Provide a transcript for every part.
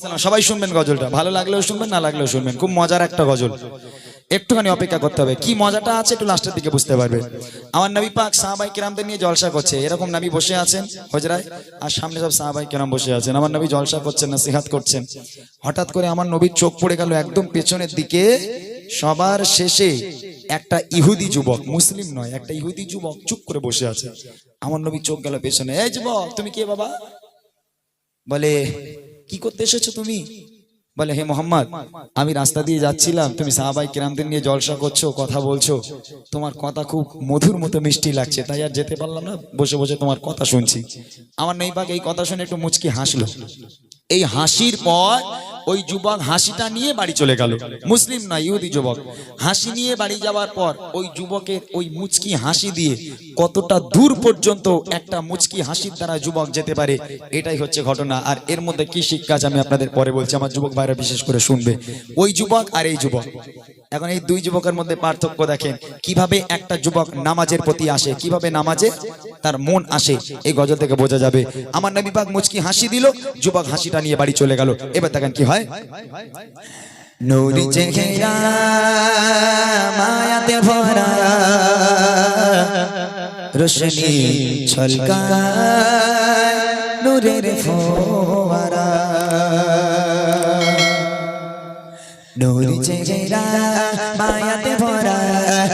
সবাই শুনবেন গজলটা। ভালো লাগলেও শুনবেন, না লাগলেও শুনবেন। খুব মজার একটা গজল। একটুখানি অপেক্ষা করতে হবে। কি মজাটা আছে একটু লাস্টের দিকে বুঝতে পারবে। আমার নবী পাক সাহাবাই কিরামদের নিয়ে জলসা করছে। এরকম নবী বসে আছেন, হজরায়, আর সামনে সব সাহাবাই কিরাম বসে আছেন। আমার নবী জলসা করছেন না সিহাত করছেন। হঠাৎ করে আমার নবীর চোখ পড়ে গেল একদম পেছনের দিকে। সবার শেষে একটা ইহুদি যুবক, মুসলিম নয়, একটা ইহুদি যুবক চুপ করে বসে আছে। আমার নবী চোখ গেল পেছনে। এই যুবক, তুমি কে বাবা? বলে কি করতে এসেছ তুমি? বলে, হে মোহাম্মদ, আমি রাস্তা দিয়ে যাচ্ছিলাম। তুমি সাহাবাই কিরামদের নিয়ে জলসা করছ, কথা বলছো। তোমার কথা খুব মধুর মতো মিষ্টি লাগছে। তাই আর যেতে পারলাম না। বসে বসে তোমার কথা শুনছি। আমার নেই পাক এই কথা শুনে একটু মুচকি হাসলো। এই হাসির পর ওই যুবক হাসিটা নিয়ে বাড়ি চলে গেল। মুসলিম না, ইহুদি যুবক। হাসি নিয়ে বাড়ি যাওয়ার পর ওই যুবকের ওই মুচকি হাসি দিয়ে কতটা দূর পর্যন্ত একটা মুচকি হাসির দ্বারা যুবক যেতে পারে, এটাই হচ্ছে ঘটনা। আর এর মধ্যে কি শিক্ষা আমি আপনাদের পরে বলছি, আমার যুবক ভাইরা বিশেষ করে শুনবে। ওই যুবক আর এই যুবক। এখন এই দুই যুবকের মধ্যে পার্থক্য দেখেন, কীভাবে একটা যুবক নামাজের প্রতি আসে, কীভাবে নামাজে তার মন আসে, এই গজল থেকে বোঝা যাবে, আমার নবী পাক মুচকি হাসি দিল, যুবক হাসিটা নিয়ে বাড়ি চলে গেল। এবার দেখেন কি হয়? নূরি চেহারা মায়াতে ভরা, রোশনি নূরি মায়াতে ভরা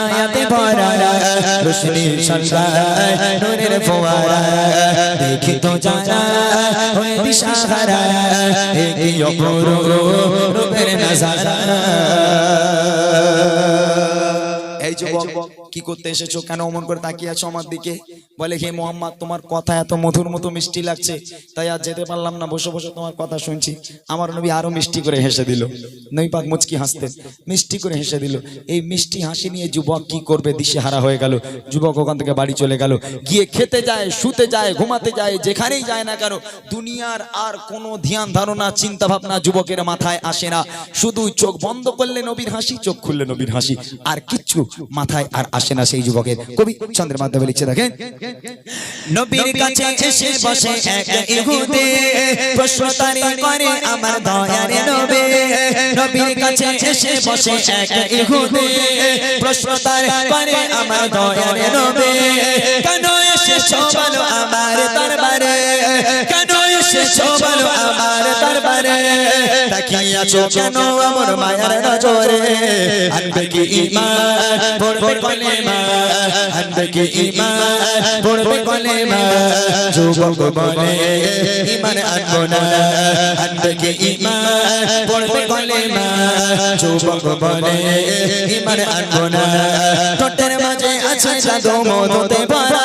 মায়াতে ভরা রোশনির সরকার নূরের ফোয়ারা দেখি তো জানা হয়ে দিশাহারা একই অপরূপ রূপের নাজারা। এই যুবক কি করতে এসেছ? কেন অমন করে তাকিয়ে আছো আমার দিকে? বলে, হে মোহাম্মদ, তোমার কথা এত মধুর মতো মিষ্টি লাগছে, তাই আর যেতে পারলাম না, বসে বসে তোমার কথা শুনছি। আমার নবী আরও মিষ্টি করে হেসে দিল। নই পাক মুচকি হাসতেন মিষ্টি করে হেসে দিল। এই মিষ্টি হাসি নিয়ে যুবক কি করবে? দিশে হারা হয়ে গেল। যুবক ওখান থেকে বাড়ি চলে গেল। গিয়ে খেতে যায়, শুতে যায়, ঘুমাতে যায়, যেখানেই যায় না কেন, দুনিয়ার আর কোনো ধ্যান, ধারণা, চিন্তা ভাবনা যুবকের মাথায় আসে না। শুধু চোখ বন্ধ করলে নবীর হাসি, চোখ খুললে নবীর হাসি, আর কিচ্ছু মাথায় আর আসে না সেই যুবকের কবি চন্দ্রের মাধ্যমে লিখছে দেখেন নবীর কাছে এসে বসে এক ইহুদি প্রশ্ন তারি করে আমার দয়ার নবী। নবীর কাছে এসে বসে এক ইহুদি প্রশ্ন তারি করে আমার দয়ার নবী। কেন এসেছ বলো আমার দরবারে? কেন এসেছ বলো আমার দরবারে? তাকিয়াছো কেন আমার মায়ার নজরে? আনবে কি ঈমান পড়বে কলেমা আনবে কি ঈমান পড়বে কলেমা যুবক বলে ঈমান আনব না। আনবে কি ঈমান পড়বে কলেমা যুবক বলে ঈমান আনব না। ঠোঁটের মাঝে আছে জাদু মধুতে ভরা।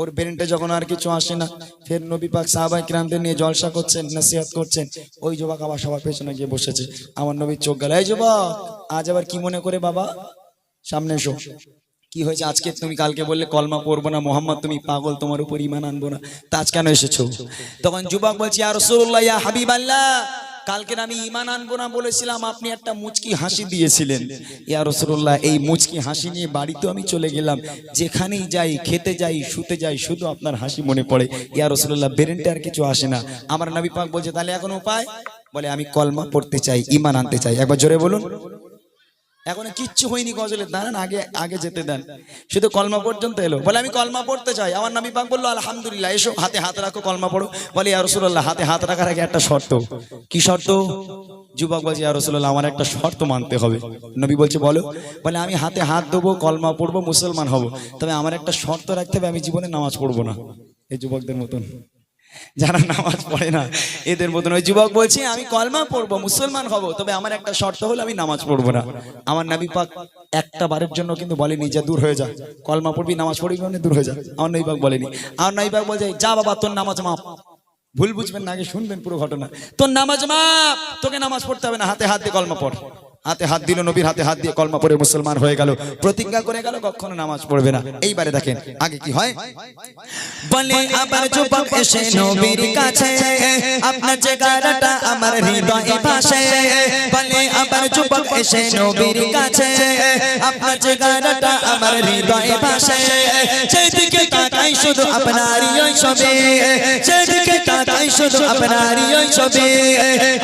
ওর ব্রেনটে যখন আর কিছু আসে না, ফের নবী পাক সাহাবাই ক্রান্তি নিয়ে জলসা করছেন, নসিহত করছেন। ওই যুবক আবার সবার পেছনে গিয়ে বসেছে। আমার নবীর চোখ গেল, এই যুবক, আজ আবার কি মনে করে বাবা? সামনে এসো। কি হয়েছে? আজকে তুমি কালকে বললে কলমা পড়ব না, মোহাম্মদ তুমি পাগল, তোমার উপর ইমান আনব না। তা আজ কেন এসেছ? তখন যুবক বলছি আর রসুল্লাহ হাবিব আল্লাহ কালকে আমি ইমান আনব না বলেছিলাম, আপনি একটা মুচকি হাসি দিয়েছিলেন। ইয়া রসুল্লাহ এই মুচকি হাসি নিয়ে বাড়িতে আমি চলে গেলাম। যেখানেই যাই, খেতে যাই, শুতে যাই, শুধু আপনার হাসি মনে পড়ে। ইয়া রসুল্লাহ বেরেন্টে আর কিছু আসে না। আমার নবী পাক বলছে, তাহলে এখন উপায়? বলে, আমি কলমা পড়তে চাই ইমান আনতে চাই। একবার জোরে বলুন। এখন কিচ্ছু হয়নি গজলের দাঁড়ান, আগে আগে যেতে দেন। শুধু কলমা পর্যন্ত এলো। বলে, আমি কলমা পড়তে চাই। আমার নামি পাক বলল, আলহামদুলিল্লাহ, এসো, হাতে হাত রাখো, কলমা পড়ো। বলে, ইয়া রাসূলুল্লাহ, হাতে হাত রাখার আগে একটা শর্ত। কি শর্ত? যুবক বলছে, ইয়া রাসূলুল্লাহ, আমার একটা শর্ত মানতে হবে। নবী বলছে, বলো। বলে, আমি হাতে হাত দেবো, কলমা পড়ব, মুসলমান হব। তবে আমার একটা শর্ত রাখতে হবে, আমি জীবনে নামাজ পড়ব না। এই যুবকদের মতন। যারা নামাজ পড়ে না, এদের মতন ওই যুবক বলছে, আমি কলমা পড়ব, মুসলমান হব, তবে আমার একটা শর্ত হলো আমি নামাজ পড়ব না। আমার নাবি পাক একটা বারের জন্য কিন্তু বলেনি যে দূর হয়ে যা, কলমা পড়বি, নামাজ পড়বি মানে দূর হয়ে যা। আমার নবী পাক বলেনি। আমার নবী পাক বলছে, যা বাবা, তোর নামাজ মাপ। ভুল বুঝবেন না, আগে শুনবেন পুরো ঘটনা। তোর নামাজ মাপ, তোকে নামাজ পড়তে হবে না, হাতে হাত কলমা পড়। হাতে হাত দিল, নবীর হাতে হাত দিয়ে কলমা পড়ে মুসলমান হয়ে গেল। প্রতিজ্ঞা করে গেল, কখনো নামাজ পড়বে না। এইবারে দেখেন, আগে কি হয়? বলে, আবার যুবক এসে নবীর কাছে, আপনার জায়গাটা আমার হৃদয়ে ভাসে। বলে, আবার যুবক এসে নবীর কাছে, আপনার জায়গাটা আমার হৃদয়ে ভাসে। যেদিকে তাকাই শুধু আপনারই ওই ছবি, যেদিকে তাকাই শুধু আপনারই ওই ছবি।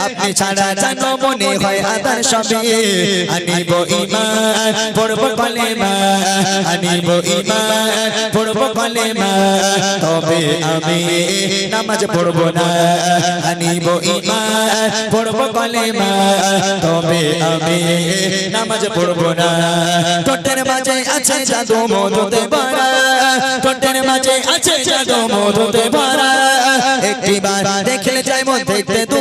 আপনি ছাড়া জানো মনে হয় আদার সবে আনিব ইমান, পড়ব কলেমা আনিব ইমান, পড়ব কলেমা তবে আমি নামাজ পড়ব না। আনিব ইমান, পড়ব কলেমা তবে আমি নামাজ পড়ব না। টোটের মাঝে আছে জাদু মধুতে ভরা। টোটের মাঝে আছে জাদু মধুতে ভরা। একটিবার দেখলে যাই দেখতে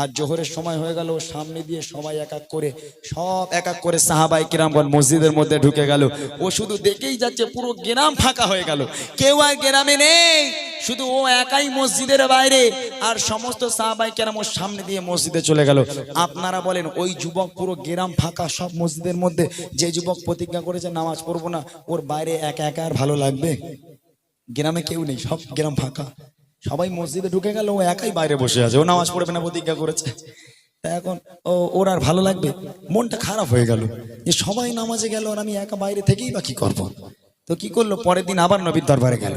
আর জোহরের সময় হয়ে গেল, সামনে দিয়ে সবাই এক এক করে, সব এক এক করে সাহাবাই কিরামগণ মসজিদের মধ্যে ঢুকে গেল। ও শুধু দেখেই যাচ্ছে পুরো গ্রাম ফাঁকা হয়ে গেল। কেউ আর গ্রামে নেই, শুধু ও একাই মসজিদের বাইরে। আর সমস্ত সাহাবাই কেরাম ওর সামনে দিয়ে মসজিদে চলে গেল। আপনারা বলেন, ওই যুবক পুরো গ্রাম ফাঁকা, সব মসজিদের মধ্যে? যে যুবক প্রতিজ্ঞা করেছে, নামাজ পড়ব না, ওর বাইরে একা একা আর ভালো লাগবে? গ্রামে কেউ নেই, সব গ্রাম ফাঁকা। সবাই মসজিদে ঢুকে গেল, ও একাই বাইরে বসে আছে, ও নামাজ পড়বে না, প্রতিজ্ঞা করেছে। তা এখন ও, ওর আর ভালো লাগবে? মনটা খারাপ হয়ে গেল। যে সবাই নামাজে গেল আর আমি একা বাইরে থেকেই বা কি করব? তো কি করল? পরের দিন আবার নবীর দরবারে গেল।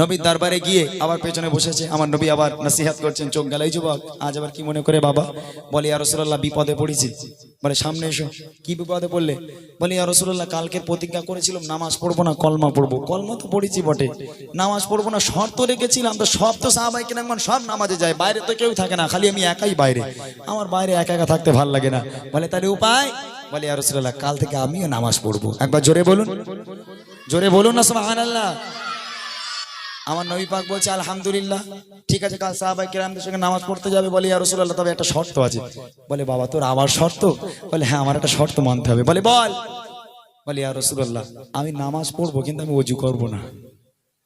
নবীর দরবারে গিয়ে আবার পেছনে বসেছে। আমার নবী আবার নসিহাত করছেন, চোখ গেলাই যুবক, আজ আবার কি মনে করে বাবা? বলে, ইয়া রসুল্লাহ বিপদে পড়েছি। বলে, সামনে এসো। কি বিপদে পড়লে? বলে, ইয়া রসুল্লাহ কালকের প্রতিজ্ঞা করেছিলাম, নামাজ পড়ব না, কলমা পড়ব। কলমা তো পড়েছি বটে। নামাজ পড়ব না, শর্ত রেখেছিলাম, তো সব তো সাহাবাই কিনা সব নামাজে যায়। বাইরে তো কেউ থাকে না, খালি আমি একাই বাইরে। আমার বাইরে একা একা থাকতে ভালো লাগে না। বলে, তাহলে উপায়? বলে, ইয়া রসুল্লাহ কাল থেকে আমিও নামাজ পড়ব। একবার জোরে বলুন। জোরে বলুন না, সুবহানাল্লাহ। আমার নবী পাক বলছে, আলহামদুলিল্লাহ, ঠিক আছে, কাল সাহাবাই কিরামদের সঙ্গে নামাজ পড়তে যাবে। বলে, ইয়া রাসূলুল্লাহ, তবে একটা শর্ত আছে। বলে, বাবা, তোর আবার শর্ত? বলে হ্যাঁ আমার একটা শর্ত মানতে হবে। বলে, বল। বলে, ইয়া রাসূলুল্লাহ, আমি নামাজ পড়ব, কিন্তু আমি অজু করব না।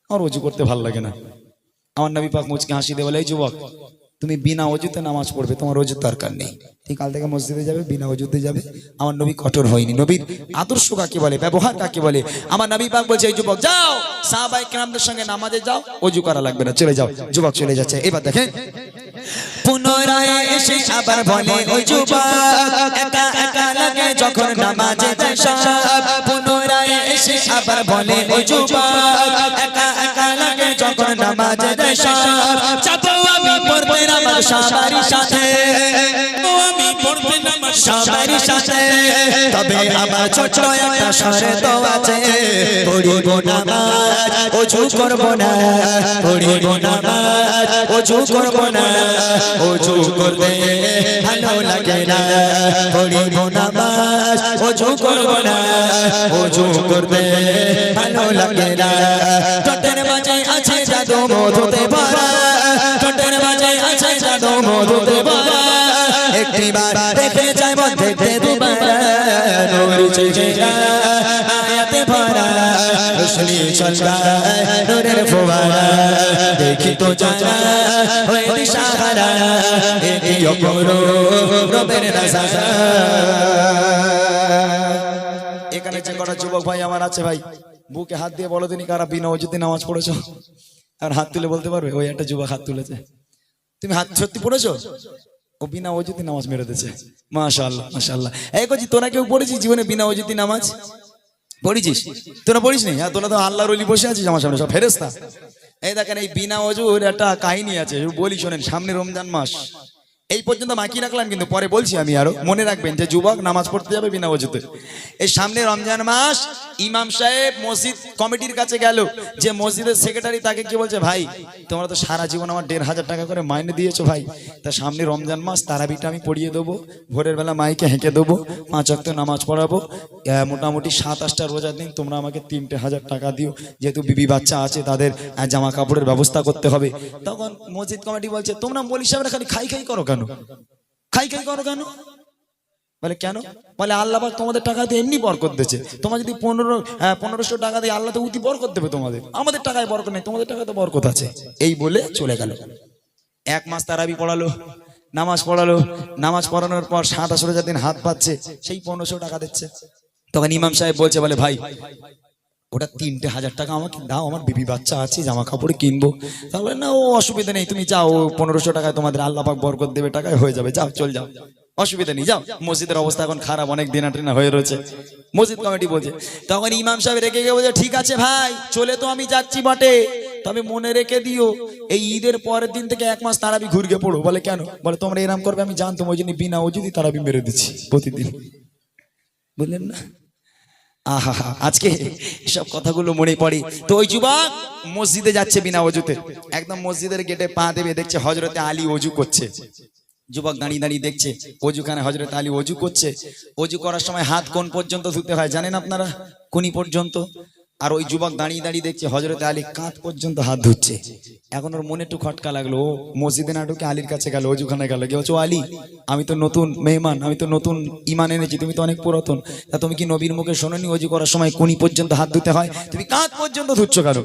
আমার অজু করতে ভালো লাগে না। আমার নবী পাক মুচকে হাসি দিয়ে বলে, এই যুবক তুমি বিনা অজুতে নামাজ পড়বে, তোমার অজুর দরকার নেই। ঠিক কাল থেকে মসজিদে যাবে, বিনা অজুতে যাবে। আমার নবী কঠোর হয়নি। নবীর আদর্শ কাকে বলে, ব্যবহার কাকে বলে? আমার নবী পাক বলছে, এই যুবক, যাও। সাহাবাই কেরামদের সঙ্গে নামাজে যাও, অজু করা লাগবে না, চলে যাও। যুবক চলে যাচ্ছে। এবার দেখেন। পুনরায় এসে আবার বলে, ওই যুবক, একা একা লাগে যখন নামাজে যায় সব। পুনরায় এসে আবার বলে, ওই যুবক, একা একা লাগে যখন নামাজে যায় সব। চাপো আমি পড়তে নামাজ সবারই সাথে। ও আমি পড়তে নামাজ সবারই সাথে। তবে আমার ছোট একটা শর্ত আছে। পড়িব নামাজ ওযু করব না। পড়িব নামাজ ওযু করব না। ওযু করতে ভালো লাগে না। পড়িব নামাজ ওযু করব না। ওযু করতে ভালো লাগে না। টোটের মাঝে আছে জাদু মধুতে ভরা। দেখে যাই দেখতে দুবার। নূর চেহারা আয়াতে ভরা। রোশনি চলকায় নূরের ফোয়ারা। দেখি তো জানা হয়ে দিশাহারা। একই অপরূপ রবের নজারা। এখানে যে কটা যুবক ভাই আমার আছে ভাই বুকে হাত দিয়ে বলো তিনি কারা বিনা অজুতে নামাজ পড়েছো? আর হাত তুলে বলতে পারবে? ওই একটা যুবক হাত তুলেছে। তুমি হাত সত্যি পড়েছো? ও বিনা অজিতি নামাজ মেরে দিয়েছে। মাশাআল্লাহ মাশাআল্লাহ। এই কজি তোরা কেউ পড়েছিস জীবনে বিনা অজিতি নামাজ? পড়েছিস? তোরা পড়িস নি? হ্যাঁ তোরা তো আল্লাহর অলি বসে আছিস আমার সামনে, সব ফেরেস্তা এই দেখেন, এই বিনা অজুর একটা কাহিনী আছে বলি শোনেন, সামনে রমজান মাস। এই পর্যন্ত মাকি রাখলাম কিন্তু পরে বলছি আমি আরও। মনে রাখবেন যে যুবক নামাজ পড়তে যাবে বিনা অজুতে এই সামনে রমজান মাস, ইমাম সাহেব মসজিদ কমিটির কাছে গেল। যে মসজিদের সেক্রেটারি তাকে কি বলছে, ভাই, তোমরা তো সারা জীবন আমার দেড় হাজার টাকা করে মাইনে দিয়েছ ভাই। তা সামনে রমজান মাস, তারাবিটা আমি পড়িয়ে দেবো। ভোরের বেলা মাইকে হেঁকে দেবো। পাঁচ অক্ত নামাজ পড়াবো। মোটামুটি সাত আটটা রোজার দিন তোমরা আমাকে তিনটে হাজার টাকা দিও। যেহেতু বিবি বাচ্চা আছে, তাদের জামা কাপড়ের ব্যবস্থা করতে হবে। তখন মসজিদ কমিটি বলছে, তোমরা মলি সাহেবরা খালি খাই খাই করো কেন? খাই খাই করো কেন? বলে কেন? বলে আল্লাহ তোমাদের টাকা দিয়ে এমনি বরকত দিয়েছে। তোমার যদি পনেরো হ্যাঁ, পনেরোশো টাকা দিয়ে আল্লাহ তো উতি বরকত দেবে তোমাদের। আমাদের টাকায় বরকত নেই তোমাদের টাকা তো বরকত আছে। এই বলে চলে গেল। এক মাস তারাবি পড়ালো নামাজ পড়ালো। নামাজ পড়ানোর পর সাত আসরে দিন হাত পাচ্ছে সেই পনেরোশো টাকা দিচ্ছে। তখন ইমাম সাহেব বলছে বলে ভাই ওটা তিনটে হাজার টাকা আমাকে দাও, আমার বিবি বাচ্চা আছে জামা কাপড় কিনবো। তাহলে না, ও অসুবিধা নেই, তুমি যাও পনেরোশো টাকায় তোমাদের আল্লাহ পাক বরকত দেবে, টাকায় হয়ে যাবে, যাও, চল যাও। অসুবিধা নেই, যাও। মসজিদের অবস্থা এখন খারাপ, অনেক দিনা টিনা হয়ে রয়েছে। মসজিদ কমিটি বলছে, তখন ইমাম সাহেব রেখে গিয়ে বলছে, ঠিক আছে ভাই, চলে তো আমি যাচ্ছি বটে। তবে মনে রেখে দিও, এই ঈদের পরের দিন থেকে এক মাস তারাবি ঘুরগে পড়ো। বলে, কেন? বলে, তোমরা এরম করবে, আমি জানতাম, ওই জন্য বিনা ও যদি তারাবি মেরে দিচ্ছি প্রতিদিন। বুঝলেন না আহা আজকে সব কথাগুলো মনে পড়ে। তো ওই যুবক মসজিদে যাচ্ছে বিনা অজুতে। একদম মসজিদের গেটে পা দেবে, দেখছে হজরতে আলী অজু করছে। যুবক দাঁড়িয়ে দাঁড়িয়ে দেখছে, অজুখানে হজরত আলী অজু করছে। অজু করার সময় হাত কোন পর্যন্ত ধুতে হয় জানেন আপনারা? কোনি পর্যন্ত? আর ওই যুবক দাঁড়িয়ে দাঁড়িয়ে দেখছে হজরত আলী কাঁধ পর্যন্ত হাত ধুচ্ছে। এখন ওর মনে একটু খটকা লাগল, ও মসজিদে না ঢুকে আলীর কাছে গেল অজুখানে গেল, গিয়ে আলী, আমি তো নতুন মেহমান, আমি তো নতুন ইমান এনেছি, তুমি তো অনেক পুরাতন। তা তুমি কি নবীর মুখে শোনোনি অজু করার সময় কোনি পর্যন্ত হাত ধুতে হয়? তুমি কাঁধ পর্যন্ত ধুচ্ছ কারও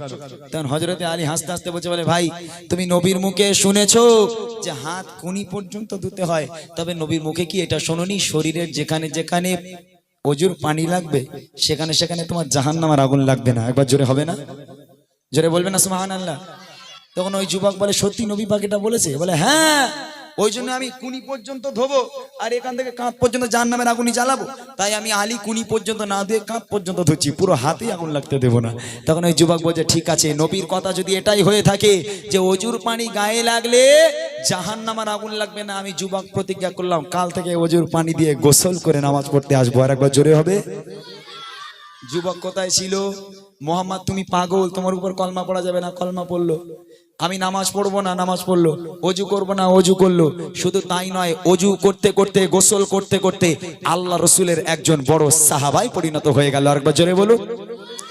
তখন হজরতে আলী হাসতে হাসতে বলছে, বলে ভাই, তুমি নবীর মুখে শুনেছো যে হাত কোনি পর্যন্ত ধুতে হয়? তবে নবীর মুখে কি এটা শোনোনি? শরীরের যেখানে যেখানে অজুর পানি লাগবে, সেখানে সেখানে তোমার জাহান নামার আগুন লাগবে না। একবার জোরে হবে না? জোরে বলবে না সুমাহান আল্লাহ তখন ওই যুবক বলে, সত্যি নবী পাখিটা বলেছে? বলে হ্যাঁ। ওই জন্য আমি কুনি পর্যন্ত ধোবো, আর এখান থেকে কাঁপ পর্যন্ত জাহান নামের আগুনই জ্বালাবো, তাই আমি আলি কুনি পর্যন্ত না দিয়ে কাঁপ পর্যন্ত ধুচ্ছি, পুরো হাতেই আগুন লাগতে দেবো না। তখন ওই যুবক বলছে, ঠিক আছে, নবীর কথা যদি এটাই হয়ে থাকে যে অজুর পানি গায়ে লাগলে জাহান নামার আগুন লাগবে না, আমি যুবক প্রতিজ্ঞা করলাম, কাল থেকে অজুর পানি দিয়ে গোসল করে নামাজ পড়তে আসব, আর একবার জোরে হবে? যুবক কোথায় ছিল? মোহাম্মদ, তুমি পাগল, তোমার উপর কলমা পড়া যাবে না, কলমা পড়ল। আমি নামাজ পড়ব না, নামাজ পড়ল। অজু করব না, অজু করল। শুধু তাই নয়, অজু করতে করতে, গোসল করতে করতে আল্লাহ রসুলের একজন বড় সাহাবাই পরিণত হয়ে গেল। আরেকবার জোরে বলুন।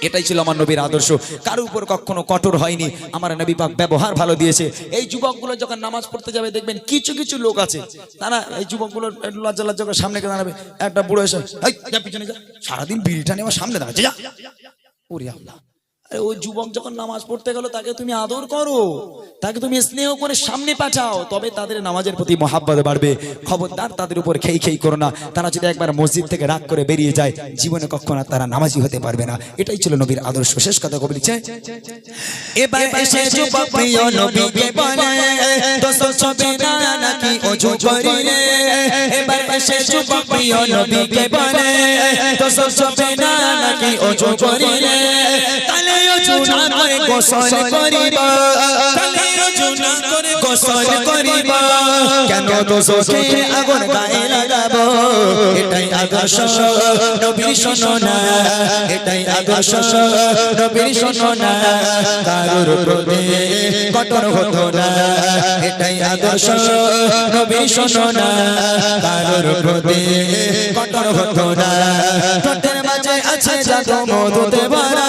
এটাই ছিল আমার নবীর আদর্শ। কারও উপর কখনো কঠোর হয়নি। আমার নবী পাক ব্যবহার ভালো দিয়েছে। এই যুবকগুলো যখন নামাজ পড়তে যাবে, দেখবেন কিছু কিছু লোক আছে। তারা এই যুবকগুলো লজ্জা লজ্জা করে সামনে দাঁড়াবে। একটা বুড়ো এসে পিছনে যা। সারাদিন বিড়িটা আমার সামনে দাঁড়াচ্ছে, যা। ওরে ওই যুবক যখন নামাজ পড়তে গেল তাকে তুমি আদর করো তাকে তুমি স্নেহ করে সামনে পাঠাও তবে তাদের নামাজের প্রতি মহাব্বত বাড়বে। খবরদার তাদের উপর খেই খেই করো না। তারা যদি একবার মসজিদ থেকে রাগ করে বেরিয়ে যায় জীবনে কখনো আর তারা নামাজি হতে পারবে না। এটাই ছিল নবীর আদর্শ। শেষ কথা কবি লিখছে এবার এসে যুবক প্রিয় নবীকে বলে দোস্ত ছবি না নাকি অজু করিলে? এবার এসে যুবক প্রিয় নবীকে বলে দোস্ত ছবি না নাকি অজু করিলে? তালে অজু গোসল করিব। তালে অজু না করে গোসল করিব। কেন দোষকে আগুন গায়ে লাগাবো? এটাই আদর্শ। নবীর শোনো না। এটাই আদর্শ। নবীর শোনো না। কারোর প্রতি কঠোর হতো না। এটাই আদর্শ। নবীর শোনো না। কারোর প্রতি কঠোর হতো না। ঠোঁটের মাঝে আছে জাদু মধুতে ভরা।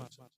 much.